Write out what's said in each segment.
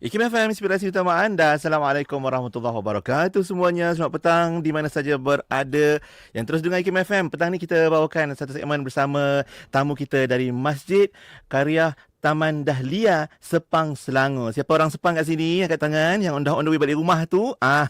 IKIM FM Inspirasi Utama Anda. Assalamualaikum warahmatullahi wabarakatuh semuanya. Selamat petang di mana saja berada. Yang terus dengar IKIM FM. Petang ni kita bawakan satu segmen bersama tamu kita dari Masjid Karya Taman Dahlia Sepang Selangor. Siapa orang Sepang kat sini angkat tangan yang the, on the way balik rumah tu? Ah,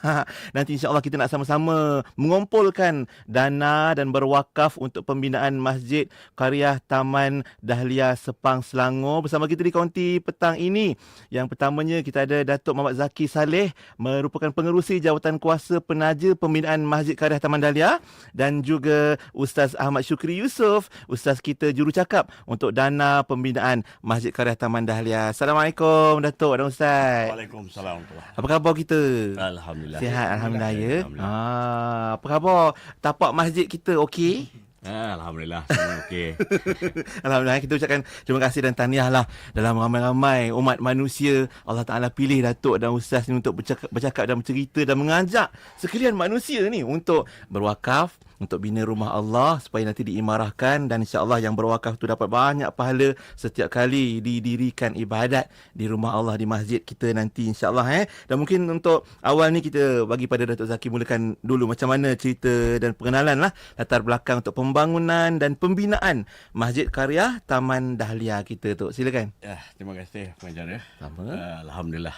nanti insya-Allah kita nak sama-sama mengumpulkan dana dan berwakaf untuk pembinaan Masjid Karya Taman Dahlia Sepang Selangor bersama kita di konti petang ini. Yang pertamanya kita ada Datuk Muhammad Zaki Saleh merupakan pengerusi jawatan kuasa penaja pembinaan Masjid Karya Taman Dahlia dan juga Ustaz Ahmad Syukri Yusof, ustaz kita jurucakap untuk dana pembinaan Masjid Masjid Karya Taman Dahlia. Assalamualaikum Datuk dan Ustaz. Waalaikumsalam. Apa khabar kita? Alhamdulillah. Sihat Alhamdulillah ya. Alhamdulillah. Ah, apa khabar tapak masjid kita okey? Ah, Alhamdulillah. Semua okey. Alhamdulillah kita ucapkan terima kasih dan tahniah lah dalam ramai-ramai umat manusia Allah Ta'ala pilih Datuk dan Ustaz ni untuk bercakap, bercakap dan bercerita dan mengajak sekalian manusia ni untuk berwakaf untuk bina rumah Allah supaya nanti diimarahkan dan insya-Allah yang berwakaf tu dapat banyak pahala setiap kali didirikan ibadat di rumah Allah di masjid kita nanti insya-Allah eh. Dan mungkin untuk awal ni kita bagi pada Datuk Zaki mulakan dulu macam mana cerita dan pengenalan lah latar belakang untuk pembangunan dan pembinaan Masjid Karya Taman Dahlia kita tu. Silakan. Ya, terima kasih pengajar ya. Sama. Ah, Alhamdulillah.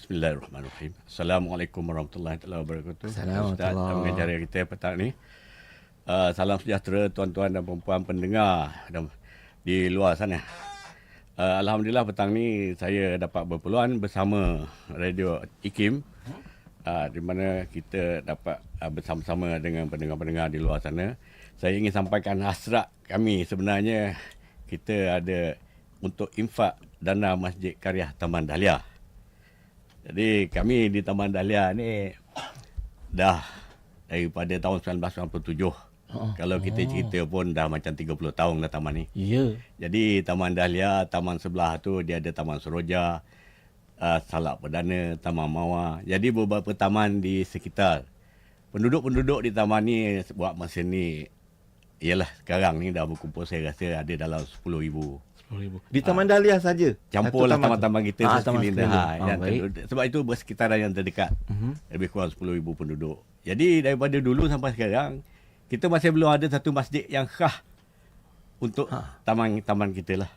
Bismillahirrahmanirrahim. Assalamualaikum warahmatullahi wabarakatuh. Assalamualaikum. Ustaz dan pengajar kita petang ni. Uh, salam sejahtera tuan-tuan dan puan-puan pendengar di luar sana. Uh, Alhamdulillah petang ni saya dapat berpeluang bersama Radio IKIM uh, di mana kita dapat uh, bersama-sama dengan pendengar-pendengar di luar sana. Saya ingin sampaikan hasrat kami sebenarnya kita ada untuk infak dana Masjid Karya Taman Dahlia. Jadi kami di Taman Dahlia ni dah daripada tahun 1997. Oh, Kalau kita cerita pun dah macam 30 tahun dah taman ni. Ya. Jadi Taman Dahlia, taman sebelah tu dia ada Taman Seroja, uh, Salak Perdana, Taman Mawar. Jadi beberapa taman di sekitar. Penduduk-penduduk di taman ni buat masa ni ialah sekarang ni dah berkumpul saya rasa ada dalam 10,000. 10,000. Di Taman Dahlia saja. Campur lah taman-taman kita Ah, ah, taman sekeliling. sekeliling. Ha, Ah, terduduk. sebab itu bersekitaran yang terdekat. Mhm. Lebih kurang 10,000 penduduk. Jadi daripada dulu sampai sekarang kita masih belum ada satu masjid yang khas untuk Ha. taman-taman kita lah.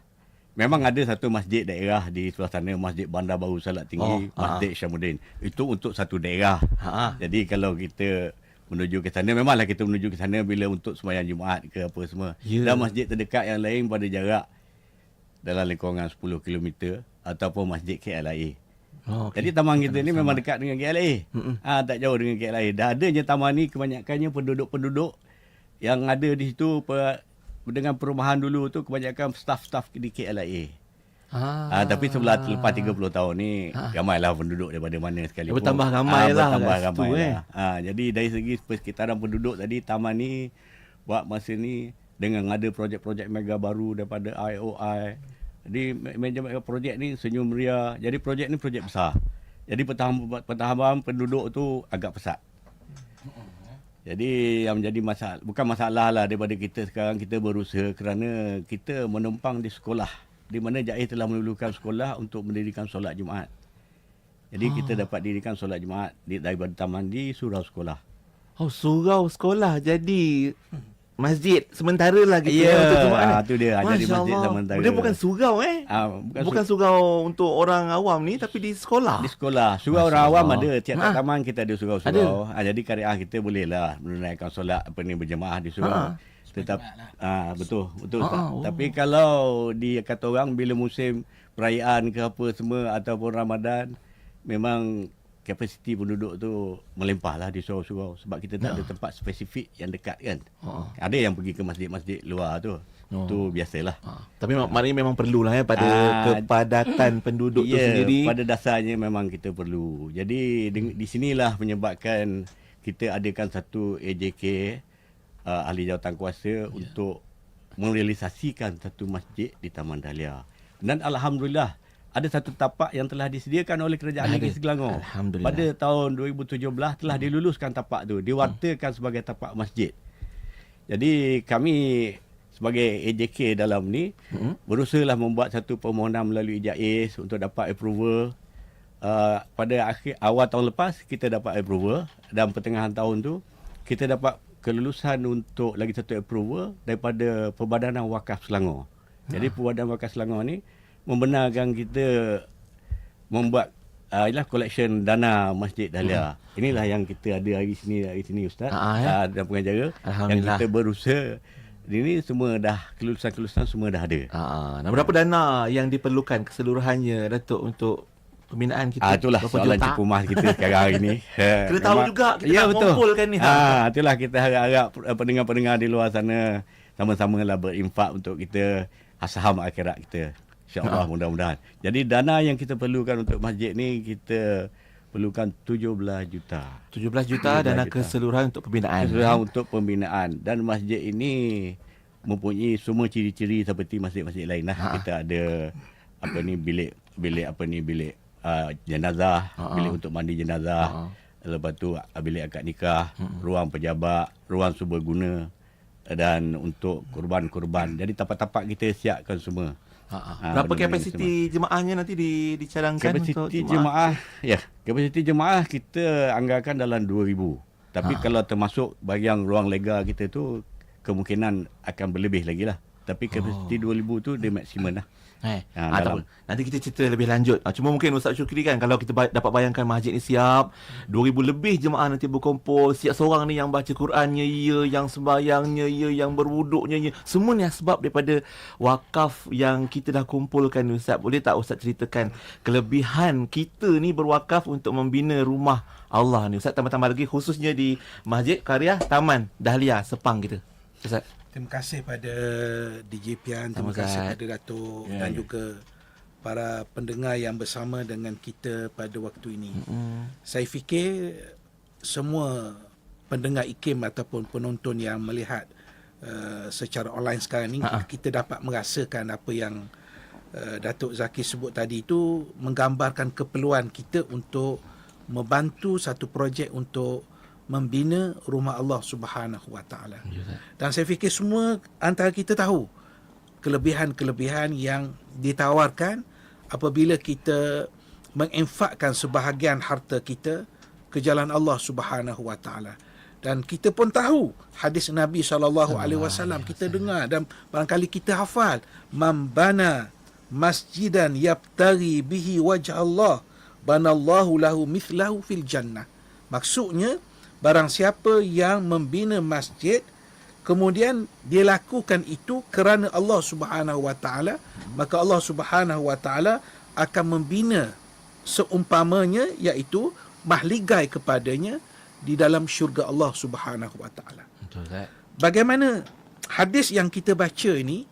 Memang ada satu masjid daerah di sebelah sana, Masjid Bandar Baru Salat Tinggi, Oh, ha. Masjid Syamuddin. Itu untuk satu daerah. Ha. Jadi kalau kita menuju ke sana, memanglah kita menuju ke sana bila untuk sembahyang Jumaat ke apa semua. Ya. Dan masjid terdekat yang lain pada jarak dalam lingkungan 10 km ataupun masjid KLIA. Oh, Jadi taman kita ni memang dekat dengan KLIA. Mm-mm. Ah tak jauh dengan KLIA. Dah adanya taman ni kebanyakannya penduduk-penduduk yang ada di situ per, dengan perumahan dulu tu kebanyakan staf-staf di KLIA. Ah, tapi sebelah lepas 30 tahun ni Ah. ramailah penduduk daripada mana sekali pun. Bertambah ramai lah bertambah kat situ, ramai eh. lah. Ah, jadi dari segi persekitaran penduduk tadi taman ni buat masa ni dengan ada projek-projek mega baru daripada IOI. Jadi manajemen projek ni senyum ria. Jadi projek ni projek besar. Jadi pertahanan pertahanan penduduk tu agak pesat. Jadi yang menjadi masalah bukan masalah lah daripada kita sekarang kita berusaha kerana kita menumpang di sekolah di mana Jais telah melulukan sekolah untuk mendirikan solat Jumaat. Jadi Ah. kita dapat dirikan solat Jumaat di daripada taman di surau sekolah. Oh, surau sekolah jadi masjid sementara lah gitu Ya, untuk Jumaat ni. ah, tu dia, ah, jadi Masya masjid Allah. sementara. Dia bukan surau eh. Ah, bukan, Bukan surau untuk orang awam ni tapi di sekolah. Di sekolah. Surau Masya orang awam Allah. ada. Tiap-tiap Ha. taman kita ada surau-surau. Ha, jadi karyah kita boleh lah menunaikan solat apa ni berjemaah di surau. Ha. Tetap ah betul betul Ha, Ustaz. oh. Tapi kalau di kata orang bila musim perayaan ke apa semua ataupun Ramadan memang kapasiti penduduk tu melimpah lah di surau-surau sebab kita tak ada tempat spesifik yang dekat kan. Ha. Ada yang pergi ke masjid-masjid luar tu. Oh. Tu biasalah. Ha. Tapi mak- maknanya memang perlulah ya pada Ah, kepadatan penduduk tu Ya, sendiri. pada dasarnya memang kita perlu. Jadi di, di sinilah menyebabkan kita adakan satu AJK uh, ahli jawatan kuasa yeah. untuk merealisasikan satu masjid di Taman Dahlia. Dan alhamdulillah ada satu tapak yang telah disediakan oleh Kerajaan Ada. Negeri Selangor. Alhamdulillah. Pada tahun 2017 telah diluluskan tapak tu, diwartakan sebagai tapak masjid. Jadi kami sebagai AJK dalam ni Hmm. berusahalah membuat satu permohonan melalui JAIS untuk dapat approval uh, pada akhir awal tahun lepas kita dapat approval dan pertengahan tahun tu kita dapat kelulusan untuk lagi satu approval daripada Perbadanan Wakaf Selangor. Jadi Perbadanan Wakaf Selangor ni membenarkan kita membuat uh, ialah collection dana Masjid Dahlia. Inilah yang kita ada hari sini hari sini ustaz. Ah, ya. uh, dan pengacara yang kita berusaha ini semua dah kelulusan-kelulusan semua dah ada. Ah, nah berapa dana yang diperlukan keseluruhannya Datuk untuk pembinaan kita? Ah itulah Berapa soalan juta? Cik Kumah kita sekarang hari ni. Ha, Kena tahu juga, kita ya, nak betul. mengumpulkan ni, ha. Ha, itulah kita harap-harap eh, pendengar-pendengar di luar sana sama-sama lah berinfak untuk kita saham akhirat kita. InsyaAllah Ha. mudah-mudahan. Jadi dana yang kita perlukan untuk masjid ni kita perlukan 17 juta. 17 juta 17 dana juta. keseluruhan untuk pembinaan. Keseluruhan untuk pembinaan dan masjid ini mempunyai semua ciri-ciri seperti masjid-masjid lain lah. Ha. Kita ada apa ni bilik bilik apa ni bilik uh, jenazah, Ha. bilik untuk mandi jenazah. Ha. Lepas tu uh, bilik akad nikah, ruang pejabat, ruang serbaguna dan untuk kurban-kurban. Jadi tapak-tapak kita siapkan semua. Ha, Berapa kapasiti jemaahnya nanti di, dicadangkan untuk Kapasiti jemaah, ya, kapasiti jemaah kita anggarkan dalam 2000. Tapi Ha. kalau termasuk bahagian ruang lega kita tu kemungkinan akan berlebih lagi lah. Tapi kapasiti 2000 tu dia maksimum lah. Eh, Ha, ha, tak dalam- apa. Nanti kita cerita lebih lanjut. Ha, cuma mungkin Ustaz Syukri kan kalau kita ba- dapat bayangkan masjid ni siap, 2000 lebih jemaah nanti berkumpul, siap seorang ni yang baca Qurannya ya, yang sembahyangnya ya, yang berwuduknya ya. Semua ni sebab daripada wakaf yang kita dah kumpulkan Ustaz. Boleh tak Ustaz ceritakan kelebihan kita ni berwakaf untuk membina rumah Allah ni Ustaz tambah-tambah lagi khususnya di Masjid Karya Taman Dahlia Sepang kita. Ustaz. Terima kasih pada DJ Pian, terima Sama, kasih Ustaz. pada Datuk Ya, dan ya. juga para pendengar yang bersama dengan kita pada waktu ini. Hmm. Saya fikir semua pendengar IKIM ataupun penonton yang melihat uh, secara online sekarang ni Ha-ha. kita dapat merasakan apa yang uh, Datuk Zaki sebut tadi itu menggambarkan keperluan kita untuk membantu satu projek untuk membina rumah Allah Subhanahu Wa Taala. Dan saya fikir semua antara kita tahu kelebihan-kelebihan yang ditawarkan apabila kita menginfakkan sebahagian harta kita ke jalan Allah Subhanahu Wa Taala. Dan kita pun tahu hadis Nabi sallallahu alaihi wasallam kita dengar dan barangkali kita hafal man bana masjidan yabtari bihi wajh Allah banallahu lahu mithlahu fil jannah. Maksudnya barang siapa yang membina masjid kemudian dia lakukan itu kerana Allah Subhanahu wa taala maka Allah Subhanahu wa taala akan membina seumpamanya iaitu mahligai kepadanya di dalam syurga Allah Subhanahu wa taala. Betul. Bagaimana hadis yang kita baca ini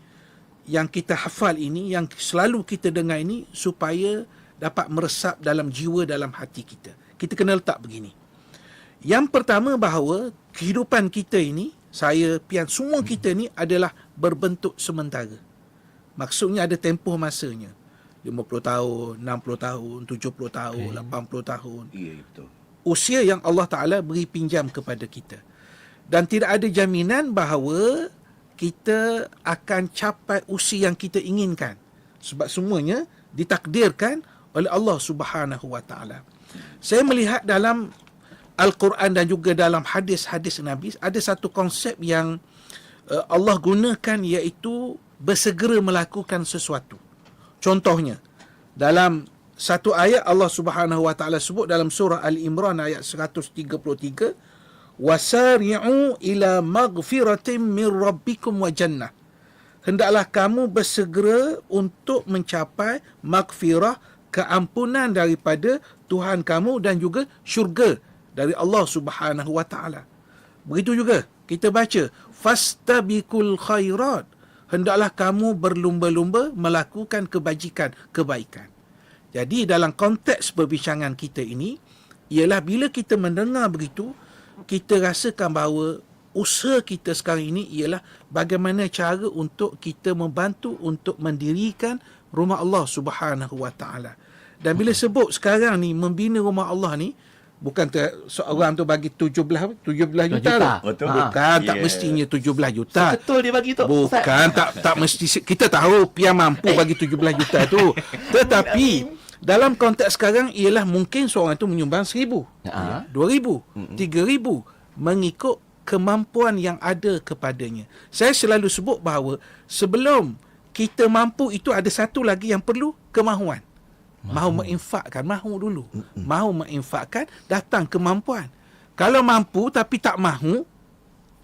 yang kita hafal ini yang selalu kita dengar ini supaya dapat meresap dalam jiwa dalam hati kita. Kita kena letak begini. Yang pertama bahawa kehidupan kita ini saya pian semua kita ni adalah berbentuk sementara. Maksudnya ada tempoh masanya. 50 tahun, 60 tahun, 70 tahun, 80 tahun Ya, betul. usia yang Allah Taala beri pinjam kepada kita. Dan tidak ada jaminan bahawa kita akan capai usia yang kita inginkan. Sebab semuanya ditakdirkan oleh Allah Subhanahu Wa Taala. Saya melihat dalam Al-Quran dan juga dalam hadis-hadis Nabi ada satu konsep yang uh, Allah gunakan iaitu bersegera melakukan sesuatu. Contohnya dalam satu ayat Allah Subhanahu wa taala sebut dalam surah Ali Imran ayat 133 wasari'u ila maghfiratin min rabbikum wa jannah hendaklah kamu bersegera untuk mencapai maghfirah keampunan daripada Tuhan kamu dan juga syurga dari Allah Subhanahu wa taala. Begitu juga kita baca fastabiqul khairat. Hendaklah kamu berlumba-lumba melakukan kebajikan kebaikan. Jadi dalam konteks perbincangan kita ini ialah bila kita mendengar begitu kita rasakan bahawa usaha kita sekarang ini ialah bagaimana cara untuk kita membantu untuk mendirikan rumah Allah Subhanahu Wa Taala. Dan bila sebut sekarang ni membina rumah Allah ni bukan ter, seorang tu bagi 17 apa? 17 juta. juta. lah. Betul. Bukan tak Yeah. mestinya 17 juta. Betul dia bagi tu. Bukan tak tak mesti kita tahu Pia mampu bagi 17 juta tu. Tetapi Dalam konteks sekarang ialah mungkin seorang itu menyumbang seribu, Ha. dua ribu, tiga ribu mengikut kemampuan yang ada kepadanya. Saya selalu sebut bahawa sebelum kita mampu itu ada satu lagi yang perlu kemahuan. Mahu menginfakkan, mahu dulu. Mahu menginfakkan, datang kemampuan. Kalau mampu tapi tak mahu,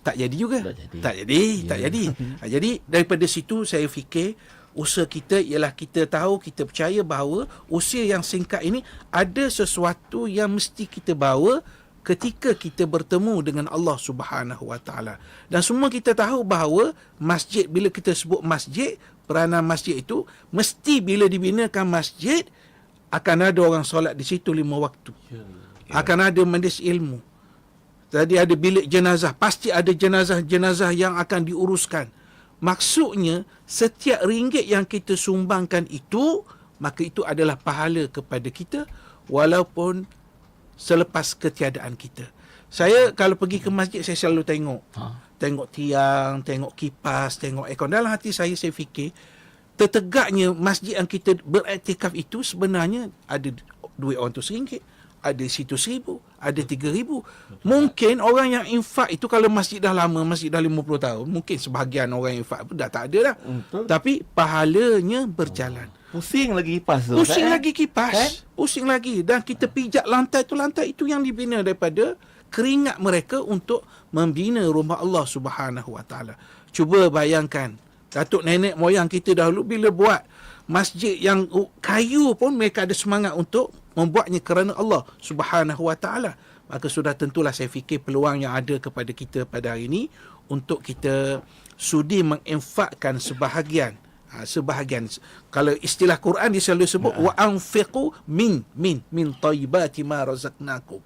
tak jadi juga. Tak jadi. Tak jadi, tak jadi. Ha, jadi daripada situ saya fikir usaha kita ialah kita tahu, kita percaya bahawa usia yang singkat ini ada sesuatu yang mesti kita bawa ketika kita bertemu dengan Allah Subhanahu Wa Taala. Dan semua kita tahu bahawa masjid bila kita sebut masjid, peranan masjid itu mesti bila dibinakan masjid akan ada orang solat di situ lima waktu. Akan ada majlis ilmu. Tadi ada bilik jenazah, pasti ada jenazah-jenazah yang akan diuruskan. Maksudnya, setiap ringgit yang kita sumbangkan itu, maka itu adalah pahala kepada kita walaupun selepas ketiadaan kita. Saya kalau pergi ke masjid, saya selalu tengok. Ha. Tengok tiang, tengok kipas, tengok aircon. Dalam hati saya, saya fikir, tertegaknya masjid yang kita beraktikaf itu sebenarnya ada duit orang tu seringgit ada situ seribu, ada tiga ribu. Mungkin orang yang infak itu kalau masjid dah lama, masjid dah 50 tahun, mungkin sebahagian orang yang infak pun dah tak ada dah. Betul. Tapi pahalanya berjalan. Pusing lagi kipas tu. Pusing kan? lagi kipas. Kan? Pusing lagi. Dan kita pijak lantai tu lantai itu yang dibina daripada keringat mereka untuk membina rumah Allah Subhanahu Wa Taala. Cuba bayangkan datuk nenek moyang kita dahulu bila buat masjid yang kayu pun mereka ada semangat untuk membuatnya kerana Allah Subhanahu Wa Taala. Maka sudah tentulah saya fikir peluang yang ada kepada kita pada hari ini untuk kita sudi menginfakkan sebahagian. Ha, sebahagian. Kalau istilah Quran dia selalu sebut wa anfiqu min min min tayyibati ma razaqnakum.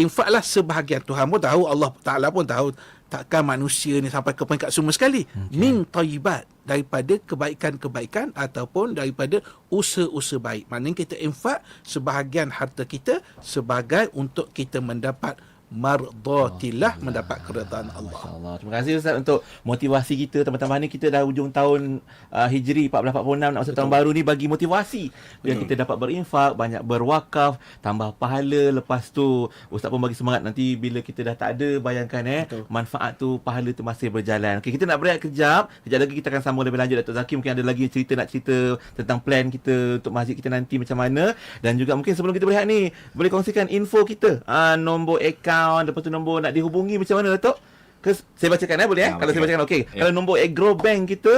Infaklah sebahagian. Tuhan pun tahu Allah Taala pun tahu takkan manusia ni sampai ke peringkat semua sekali okay. min tayyibat daripada kebaikan-kebaikan ataupun daripada usaha-usaha baik maknanya kita infak sebahagian harta kita sebagai untuk kita mendapat mardatillah mendapat keredaan Allah Masya Allah. Terima kasih Ustaz untuk motivasi kita. Teman-teman ni kita dah hujung tahun uh, Hijri 1446 nak masuk tahun baru ni bagi motivasi. Biar kita dapat berinfak, banyak berwakaf, tambah pahala. Lepas tu Ustaz pun bagi semangat nanti bila kita dah tak ada bayangkan eh Betul. manfaat tu pahala tu masih berjalan. Okey kita nak berehat kejap. Kejap lagi kita akan sambung lebih lanjut Datuk Zaki mungkin ada lagi cerita nak cerita tentang plan kita untuk masjid kita nanti macam mana dan juga mungkin sebelum kita berehat ni boleh kongsikan info kita. Ah nombor akaun lepas tu nombor nak dihubungi macam mana Datuk? Ke, saya bacakan eh boleh eh? Ya, Kalau saya boleh. bacakan okey. Ya. Kalau nombor Agro Bank kita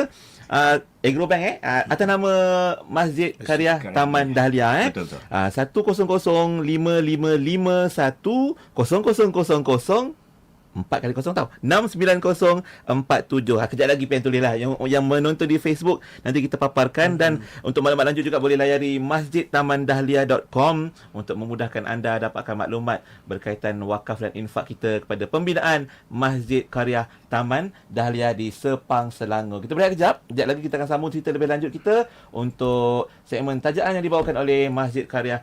uh, Agro Bank eh uh, atas nama Masjid Karya Taman Dahlia. Eh. Betul, betul. Ah, satu kosong kosong lima lima lima satu kosong kosong kosong kosong empat kali kosong tau. enam sembilan kosong empat tujuh. Ha, kejap lagi pen tulis lah. Yang, yang menonton di Facebook nanti kita paparkan. Dan untuk maklumat lanjut juga boleh layari masjidtamandahlia.com untuk memudahkan anda dapatkan maklumat berkaitan wakaf dan infak kita kepada pembinaan Masjid Karya Taman Dahlia di Sepang Selangor. Kita berehat kejap. Kejap lagi kita akan sambung cerita lebih lanjut kita untuk segmen tajaan yang dibawakan oleh Masjid Karya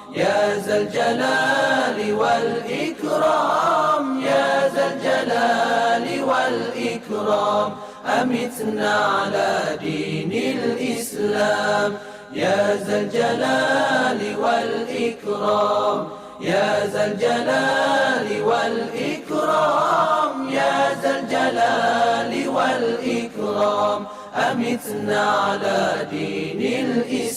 يا ذا الجلال والإكرام يا ذا الجلال والإكرام أمتنا على دين الإسلام. يا ذا الجلال والإكرام يا ذا الجلال والإكرام يا ذا الجلال والإكرام أمتنا على دين الإسلام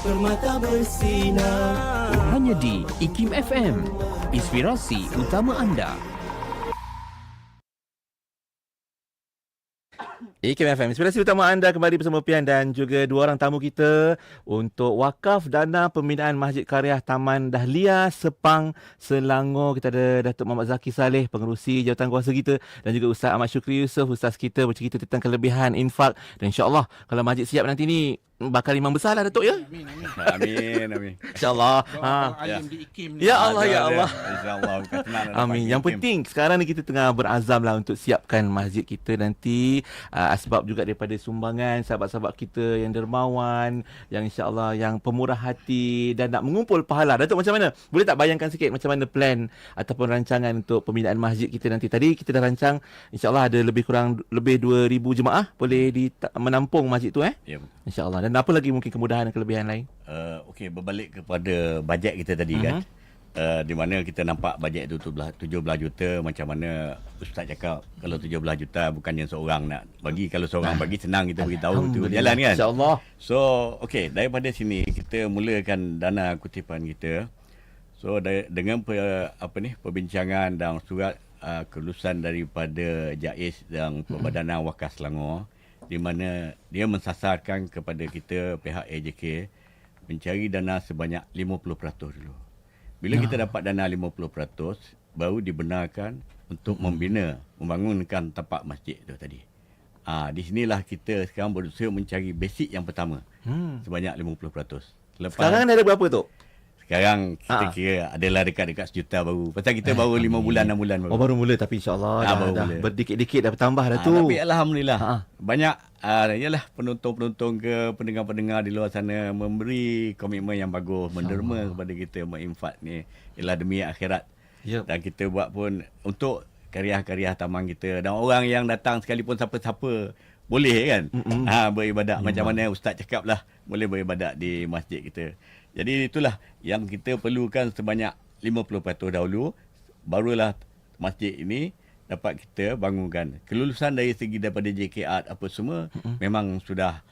permata bersinar Hanya di IKIM FM. Inspirasi utama anda. IKM FM. Inspirasi utama anda kembali bersama Pian dan juga dua orang tamu kita untuk wakaf dana pembinaan Masjid Karya Taman Dahlia Sepang Selangor. Kita ada Datuk Muhammad Zaki Saleh, pengerusi jawatan kuasa kita dan juga Ustaz Ahmad Syukri Yusof, Ustaz kita bercerita tentang kelebihan infak dan insyaAllah kalau masjid siap nanti ni bakal imam besar lah Datuk ya. Amin, amin. Amin, amin. InsyaAllah. Ha. ni. Ya Allah, ya. Allah. InsyaAllah. Amin. Yang penting sekarang ni kita tengah berazam lah untuk siapkan masjid kita nanti uh, sebab juga daripada sumbangan sahabat-sahabat kita yang dermawan, yang insya-Allah yang pemurah hati dan nak mengumpul pahala. Datuk macam mana? Boleh tak bayangkan sikit macam mana plan ataupun rancangan untuk pembinaan masjid kita nanti? Tadi kita dah rancang insya-Allah ada lebih kurang lebih 2000 jemaah boleh di menampung masjid tu eh. Ya. Insya-Allah. Dan apa lagi mungkin kemudahan dan kelebihan lain? Uh, Okey, berbalik kepada bajet kita tadi Mhm. kan. Uh, di mana kita nampak bajet tu 17, 17 juta macam mana ustaz cakap kalau 17 juta bukannya seorang nak bagi kalau seorang bagi senang kita beritahu tu jalan kan Insya-Allah. So, okey, daripada sini kita mulakan dana kutipan kita. So, da- dengan pe, apa ni, perbincangan dan surat uh, kelulusan daripada JAIS dan Perbadanan Wakaf Selangor di mana dia mensasarkan kepada kita pihak AJK mencari dana sebanyak 50% dulu. Bila kita dapat dana 50%, baru dibenarkan untuk membina, membangunkan tapak masjid tu tadi. Ah, di sinilah kita sekarang berusaha mencari basic yang pertama Hmm. sebanyak 50%. Lepas Sekarang ni ada berapa tu? Sekarang kita Ah. kira adalah dekat-dekat sejuta baru. Pasal kita baru 5 bulan 6 bulan baru. Oh baru mula tapi insya-Allah Ah, dah, baru dah mula. berdikit-dikit dah bertambah dah Ah, tu. Tapi alhamdulillah. Ha. Banyak uh, yalah penonton-penonton ke pendengar-pendengar di luar sana memberi komitmen yang bagus, menderma kepada kita menginfak ni ialah demi akhirat. Yep. Dan kita buat pun untuk karya-karya taman kita dan orang yang datang sekalipun siapa-siapa boleh kan ha beribadat macam mana ustaz cakap lah boleh beribadat di masjid kita. Jadi itulah yang kita perlukan sebanyak 50% dahulu barulah masjid ini dapat kita bangunkan. Kelulusan dari segi daripada JK Art apa semua mm memang sudah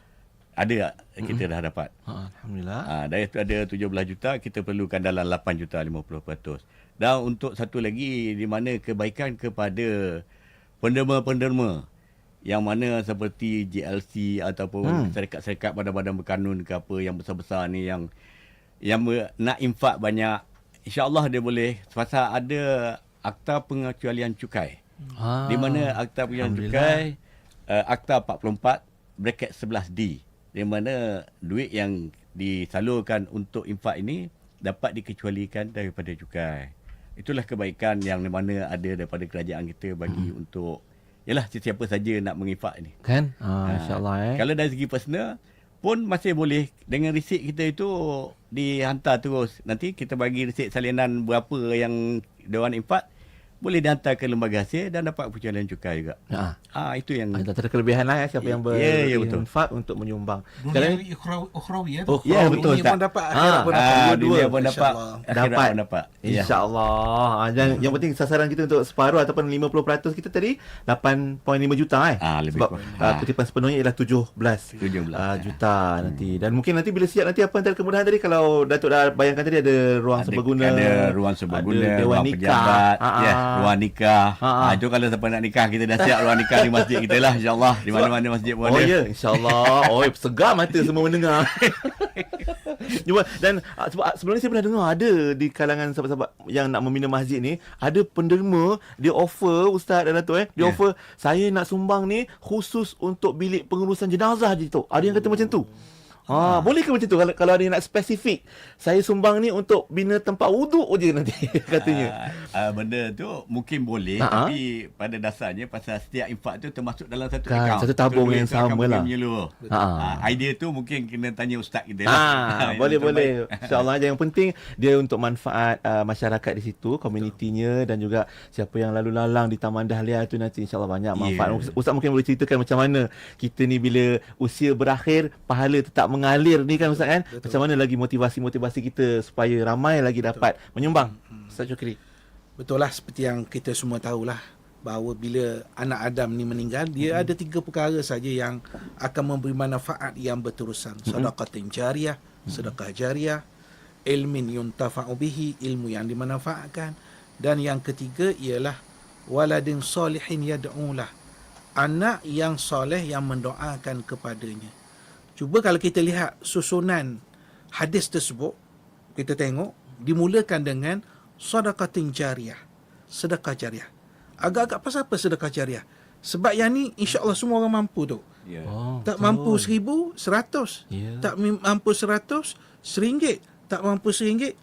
ada kita dah dapat. Ha, Alhamdulillah. Ha, dari itu ada 17 juta, kita perlukan dalam 8 juta 50%. Dan untuk satu lagi, di mana kebaikan kepada penderma-penderma yang mana seperti JLC ataupun hmm. syarikat-syarikat badan-badan berkanun ke apa yang besar-besar ni yang yang nak infak banyak, insya-Allah dia boleh pasal ada akta pengecualian cukai. Ha. Di mana akta pengecualian cukai uh, akta 44 bracket 11D di mana duit yang disalurkan untuk infak ini dapat dikecualikan daripada cukai. Itulah kebaikan yang di mana ada daripada kerajaan kita bagi hmm. untuk yalah sesiapa saja nak menginfak ini. Kan? Ha, Ha, insya-Allah eh. Kalau dari segi personal pun masih boleh dengan resit kita itu dihantar terus. Nanti kita bagi resit salinan berapa yang diorang infak boleh dihantar ke lembaga hasil dan dapat percayaan cukai juga. Ha. Ah itu yang Ha, antara kelebihan lah ya siapa yang ber Ya, ya, betul. untuk menyumbang. Ni ukhrawi, ukhrawi ya. Oh, ya, betul, Dunia Ustaz. pun dapat, akhirat Ah, pun dapat. ah, Dua-dua. dunia pun dapat, akhirat dapat. pun dapat. Ya. InsyaAllah. Ha, dan yang penting sasaran kita untuk separuh ataupun 50% kita tadi 8.5 juta eh. Ah, lebih Sebab kurang. Ah. kutipan sepenuhnya ialah 17 17, uh, juta nanti. Dan mungkin nanti bila siap nanti apa antara kemudahan tadi kalau Datuk dah bayangkan tadi ada ruang Ada, seberguna. ada ruang seberguna, ada dewan ruang nikah. pejabat, Ha, ya, ha. ruang nikah. Ha, ha. Ah, itu kalau siapa nak nikah kita dah siap ruang nikah di masjid kita lah insya-Allah di mana-mana masjid pun Oh ada. ya, insyaAllah. Oh, segar mata semua mendengar. Cuma dan ah, sebab ah, sebelum ni saya pernah dengar ada di kalangan sahabat-sahabat yang nak membina masjid ni, ada penderma dia offer ustaz dan datuk eh, dia Ya. offer saya nak sumbang ni khusus untuk bilik pengurusan jenazah je tu. Ada yang kata macam tu. Ha, boleh ke macam tu kalau kalau ada yang nak spesifik saya sumbang ni untuk bina tempat wuduk je nanti katanya. Ah, ah, benda tu mungkin boleh Ha, ha. tapi pada dasarnya pasal setiap infak tu termasuk dalam satu Kan, account. satu tabung yang tu akan sama pergi lah. menyeluruh. Ha, ha. Idea tu mungkin kena tanya ustaz kita lah. Ah, Yang boleh boleh. Insya-Allah aja yang penting dia untuk manfaat uh, masyarakat di situ, komunitinya dan juga siapa yang lalu lalang di Taman Dahlia tu nanti insya-Allah banyak manfaat. Yeah. Ustaz mungkin boleh ceritakan macam mana kita ni bila usia berakhir pahala tetap mengalir ni kan Ustaz kan? Betul. Macam mana lagi motivasi-motivasi kita supaya ramai lagi dapat menyumbang. Ustaz Syukri. Betul lah seperti yang kita semua tahulah bahawa bila anak Adam ni meninggal dia ada tiga perkara saja yang akan memberi manfaat yang berterusan sedekah jariyah sedekah jariyah ilmin yuntafa'u bihi ilmu yang dimanfaatkan dan yang ketiga ialah waladin salihin yad'ulah anak yang soleh yang mendoakan kepadanya. Cuba kalau kita lihat susunan hadis tersebut, kita tengok dimulakan dengan sedekatin jariah. Sedekah jariah. Agak-agak pasal apa sedekah jariah? Sebab yang ni insya-Allah semua orang mampu tu. Ya. Oh, Tak mampu seribu, seratus. Ya. Tak mampu seratus, seringgit. Tak mampu seringgit,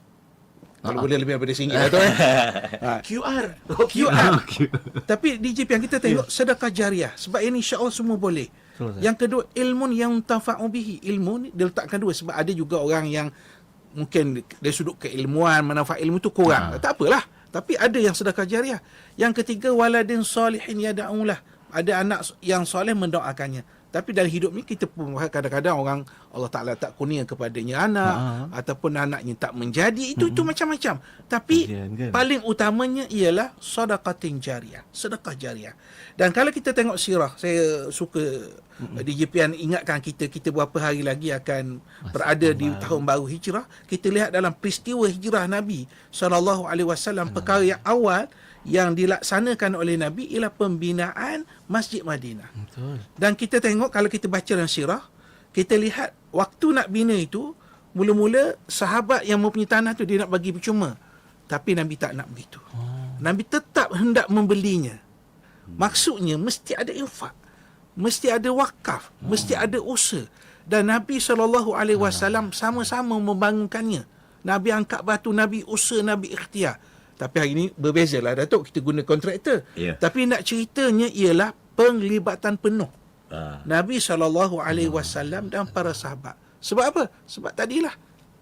kalau boleh lebih daripada seringgit lah tu eh. ha. QR. QR. Tapi di JP yang kita tengok sedekah jariah. Sebab ini insya-Allah semua boleh. Betul, Ustaz. Yang kedua ilmu yang tafa'u bihi. Ilmu ni dia letakkan dua sebab ada juga orang yang mungkin dari sudut keilmuan manfaat ilmu tu kurang. Ha. Tak apalah. Tapi ada yang sedekah jariah. Yang ketiga waladin salihin yad'ulah. Ada anak yang soleh mendoakannya. Tapi dalam hidup ni kita pun kadang-kadang orang Allah Taala tak kurnia kepadanya anak Ha. ataupun anaknya tak menjadi itu itu macam-macam. Tapi Kesian kan? paling utamanya ialah sedekatin jariah, sedekah jariah. Dan kalau kita tengok sirah, saya suka mm di JPN ingatkan kita kita berapa hari lagi akan berada di tahun baru hijrah. Kita lihat dalam peristiwa hijrah Nabi sallallahu alaihi wasallam perkara yang awal yang dilaksanakan oleh Nabi ialah pembinaan Masjid Madinah. Betul. Dan kita tengok kalau kita baca dalam sirah, kita lihat waktu nak bina itu, mula-mula sahabat yang mempunyai tanah tu dia nak bagi percuma. Tapi Nabi tak nak begitu. Nabi tetap hendak membelinya. Maksudnya mesti ada infak. Mesti ada wakaf. Mesti ada usaha. Dan Nabi SAW sama-sama membangunkannya. Nabi angkat batu, Nabi usaha, Nabi ikhtiar. Tapi hari ini berbeza lah Datuk kita guna kontraktor. Ya. Tapi nak ceritanya ialah penglibatan penuh. Ah. Nabi SAW dan para sahabat. Sebab apa? Sebab tadilah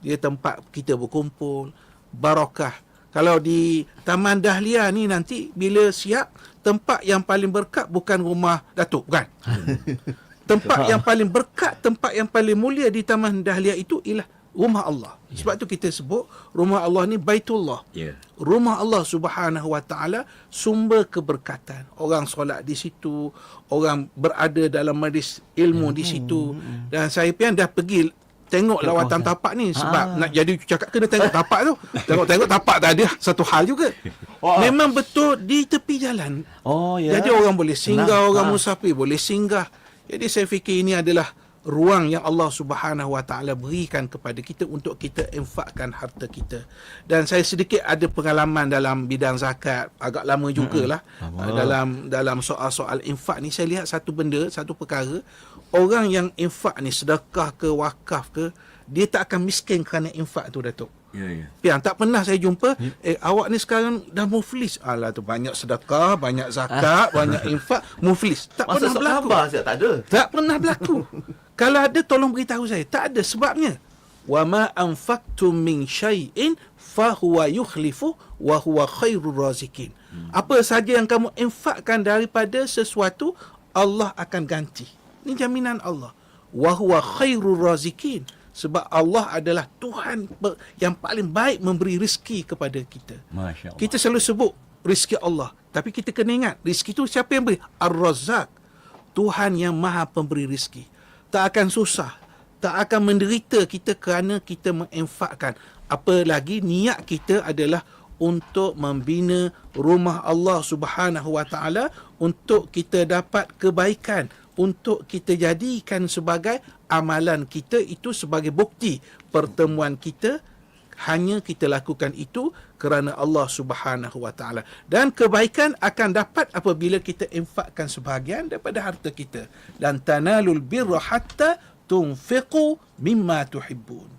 dia tempat kita berkumpul, barakah. Kalau di Taman Dahlia ni nanti bila siap, tempat yang paling berkat bukan rumah Datuk, bukan. tempat yang paling berkat, tempat yang paling mulia di Taman Dahlia itu ialah rumah Allah. Sebab tu kita sebut rumah Allah ni Baitullah Ya. rumah Allah Subhanahu Wa Taala sumber keberkatan. Orang solat di situ, orang berada dalam majlis ilmu di situ. Dan saya pun dah pergi tengok lawatan tapak ni sebab nak jadi cakap kena tengok tapak tu. Tengok-tengok tapak tak ada satu hal juga. Memang betul di tepi jalan. Oh ya. Jadi orang boleh singgah, Senang. orang Ha. musafir boleh singgah. Jadi saya fikir ini adalah ruang yang Allah Subhanahu Wa Taala berikan kepada kita untuk kita infakkan harta kita. Dan saya sedikit ada pengalaman dalam bidang zakat, agak lama jugalah Lama. uh, dalam dalam soal-soal infak ni saya lihat satu benda, satu perkara, orang yang infak ni sedekah ke wakaf ke, dia tak akan miskin kerana infak tu Datuk. Ya, ya. Pian tak pernah saya jumpa eh awak ni sekarang dah muflis. Alah tu banyak sedekah, banyak zakat, banyak infak, muflis. Tak Masa pernah berlaku. tak ada. Tak pernah berlaku. Kalau ada tolong beritahu saya. Tak ada sebabnya. Wa ma anfaqtum min syai'in fa huwa yukhlifu wa huwa khairur razikin. Apa saja yang kamu infakkan daripada sesuatu Allah akan ganti. Ini jaminan Allah. Wa huwa khairur razikin. Sebab Allah adalah Tuhan yang paling baik memberi rezeki kepada kita. Masya Allah. Kita selalu sebut rezeki Allah. Tapi kita kena ingat, rezeki itu siapa yang beri? Ar-Razzaq. Tuhan yang maha pemberi rezeki. Tak akan susah. Tak akan menderita kita kerana kita menginfakkan. Apalagi niat kita adalah untuk membina rumah Allah Subhanahu Wa Taala untuk kita dapat kebaikan untuk kita jadikan sebagai amalan kita itu sebagai bukti pertemuan kita hanya kita lakukan itu kerana Allah Subhanahu Wa Taala. Dan kebaikan akan dapat apabila kita infakkan sebahagian daripada harta kita. Dan tanalul birra hatta tunfiqu mimma tuhibbun.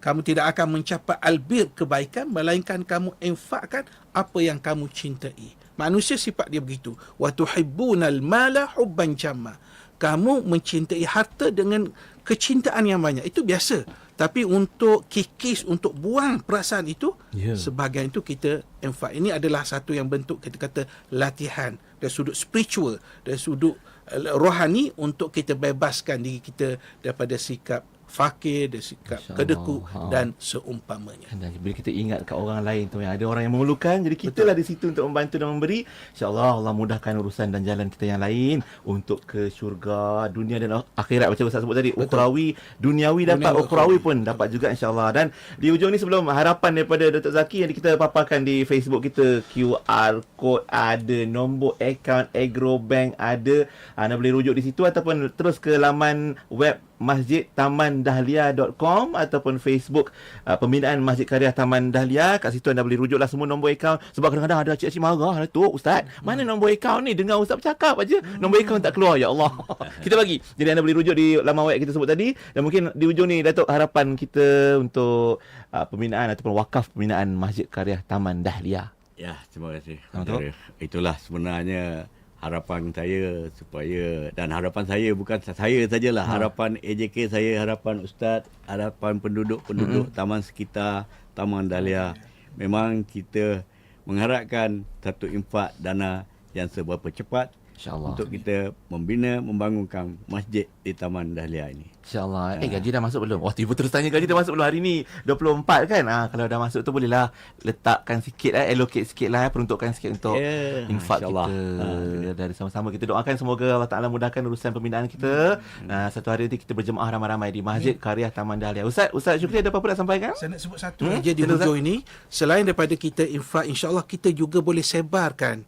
Kamu tidak akan mencapai albir kebaikan melainkan kamu infakkan apa yang kamu cintai. Manusia sifat dia begitu. Wa tuhibbunal mala hubban jamma. Kamu mencintai harta dengan kecintaan yang banyak. Itu biasa tapi untuk kikis untuk buang perasaan itu Ya. sebahagian itu kita infak ini adalah satu yang bentuk kita kata latihan dari sudut spiritual dari sudut uh, rohani untuk kita bebaskan diri kita daripada sikap fakir, dari sikap kedekut. Ha. dan seumpamanya. Dan bila kita ingat kat orang lain tu yang ada orang yang memerlukan jadi kita lah di situ untuk membantu dan memberi insyaallah Allah mudahkan urusan dan jalan kita yang lain untuk ke syurga dunia dan akhirat macam Ustaz sebut tadi Betul. ukhrawi duniawi dapat ukhrawi. pun dapat juga insyaallah dan di hujung ni sebelum harapan daripada Dr Zaki yang kita paparkan di Facebook kita QR code ada nombor akaun Agro Bank ada anda boleh rujuk di situ ataupun terus ke laman web Masjid Taman Dahlia.com ataupun Facebook uh, Pembinaan Masjid Karya Taman Dahlia. Kat situ anda boleh rujuklah semua nombor akaun. Sebab kadang-kadang ada cik-cik marah. Datuk, Ustaz, mana nombor akaun ni? Dengar Ustaz bercakap aja. Nombor akaun tak keluar. Ya Allah. kita bagi. Jadi anda boleh rujuk di laman web kita sebut tadi. Dan mungkin di ujung ni, Datuk, harapan kita untuk uh, pembinaan ataupun wakaf pembinaan Masjid Karya Taman Dahlia. Ya, terima kasih. Tu. Itulah sebenarnya harapan saya supaya dan harapan saya bukan saya sajalah Ha. harapan AJK saya harapan ustaz harapan penduduk-penduduk taman sekitar Taman Dahlia. Memang kita mengharapkan satu infak dana yang seberapa cepat InsyaAllah. untuk kita membina membangunkan masjid di Taman Dahlia ini. InsyaAllah. Eh, gaji dah masuk belum? Wah, tiba terus tanya gaji dah masuk belum hari ni? 24 kan? Ah, kalau dah masuk tu bolehlah letakkan sikit eh, allocate sikit lah, eh, peruntukkan sikit untuk Ya, infak insyaAllah. kita. Ha, dari sama-sama kita doakan semoga Allah Taala mudahkan urusan pembinaan kita. Nah, satu hari nanti kita berjemaah ramai-ramai di Masjid Karya Taman Dahlia. Ustaz, Ustaz Syukri ada apa-apa nak sampaikan? Saya nak sebut satu Hmm? hmm? aja di hujung ini. Selain daripada kita infak, insyaAllah kita juga boleh sebarkan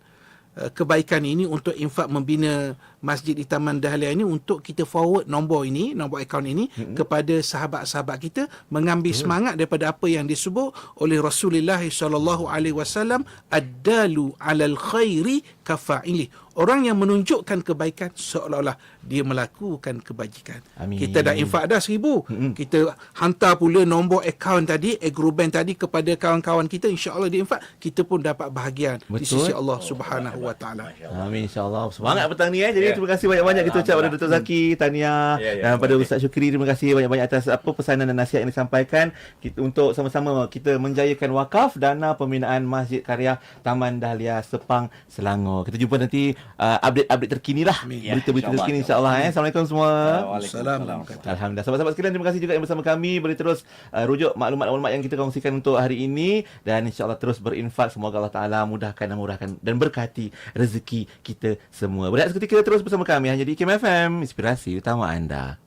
kebaikan ini untuk infak membina masjid di Taman Dahlia ini untuk kita forward nombor ini, nombor akaun ini hmm. kepada sahabat-sahabat kita mengambil hmm. semangat daripada apa yang disebut oleh Rasulullah sallallahu alaihi wasallam ad-dalu 'alal khairi kafa'ili. Orang yang menunjukkan kebaikan seolah-olah dia melakukan kebajikan. Amin. Kita dah infak dah seribu. Mm-hmm. Kita hantar pula nombor akaun tadi, agrobank tadi kepada kawan-kawan kita. InsyaAllah diinfak, kita pun dapat bahagian di Betul. sisi Allah subhanahu wa ta'ala. Amin insyaAllah. Semangat petang ni eh. Jadi terima kasih banyak-banyak kita ucap pada Dr. Zaki, Tania Ya, ya, dan pada Ustaz Syukri. Terima kasih banyak-banyak atas apa pesanan dan nasihat yang disampaikan kita, untuk sama-sama kita menjayakan wakaf dana pembinaan Masjid Karya Taman Dahlia Sepang Selangor. Kita jumpa nanti uh, update-update terkini lah. Ya, Berita-berita insyaAllah, terkini insyaAllah eh. Assalamualaikum semua. Assalamualaikum. Alhamdulillah. Sahabat-sahabat sekalian, terima kasih juga yang bersama kami. Boleh terus uh, rujuk maklumat-maklumat yang kita kongsikan untuk hari ini. Dan insyaAllah terus berinfak. Semoga Allah Ta'ala mudahkan dan murahkan dan berkati rezeki kita semua. Berehat seketika terus bersama kami hanya di IKM FM. Inspirasi utama anda.